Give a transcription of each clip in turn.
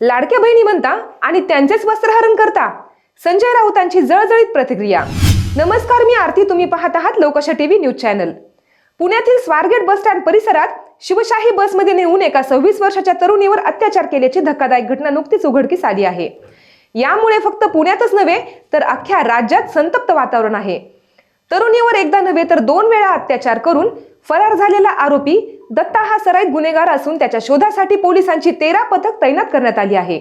लाडक्या बहिणी म्हणता आणि त्यांचेच वस्त्रहरण करता. संजय राऊतांची जळजळीत प्रतिक्रिया. नमस्कार मी आरती. तुम्ही पाहत आहात लोकशा टीव्ही न्यूज चॅनल. पुण्यातील स्वारगेट बस स्टँड परिसरात शिवशाही बसमध्ये नेऊन एका सव्वीस वर्षाच्या तरुणीवर अत्याचार केल्याची धक्कादायक घटना नुकतीच उघडकीस आली आहे. यामुळे फक्त पुण्यातच नव्हे तर अख्ख्या राज्यात संतप्त वातावरण आहे. तरुणीवर एकदा नव्हे तर दोन वेळा अत्याचार करून फरार झालेला आरोपी दत्ता हा सराईत गुन्हेगार असून त्याच्या शोधासाठी पोलिसांची तेरा पथक तैनात करण्यात आली आहे.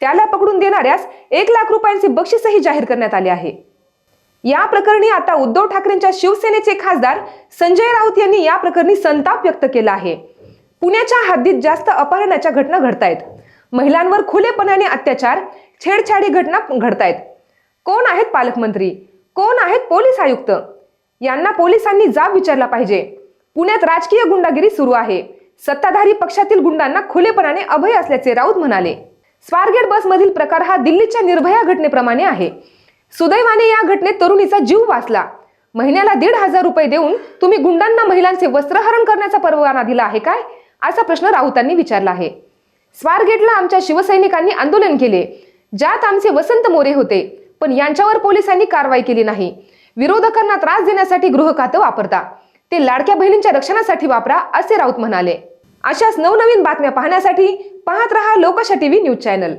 त्याला पकडून देणाऱ्यास एक लाख रुपयांचे बक्षीसही जाहीर करण्यात आले आहे. या प्रकरणी आता उद्धव ठाकरेंच्या शिवसेनेचे खासदार संजय राऊत यांनी या प्रकरणी संताप व्यक्त केला आहे. पुण्याच्या हद्दीत जास्त अपहरणाच्या घटना घडतायत. महिलांवर खुलेपणाने अत्याचार छेडछाडी घटना घडतायत. कोण आहेत पालकमंत्री? कोण आहेत पोलीस आयुक्त? यांना पोलिसांनी जाब विचारला पाहिजे. पुण्यात राजकीय गुंडागिरी सुरू आहे. सत्ताधारी पक्षातील गुंडांना खुलेपणाने अभय असल्याचे राऊत म्हणाले. स्वारगेट बसमधील प्रकार हा दिल्लीच्या निर्भया घटनेप्रमाणे आहे. सुदैवाने या घटनेत तरुणीचा जीव वाचला. महिन्याला दीड हजार रुपये देऊन तुम्ही गुंडांना महिलांचे वस्त्रहरण करण्याचा परवाना दिला आहे काय? असा प्रश्न राऊतांनी विचारला आहे. स्वारगेटला आमच्या शिवसैनिकांनी आंदोलन केले. ज्यात आमचे वसंत मोरे होते पण यांच्यावर पोलिसांनी कारवाई केली नाही. विरोधकांना त्रास देण्यासाठी गृह खातं वापरता. ते लाडक्या बहिणींच्या रक्षणासाठी वापरा असे राऊत म्हणाले. अशाच नवनवीन बातम्या पाहण्यासाठी पाहत रहा लोकशा टीव्ही न्यूज चॅनल.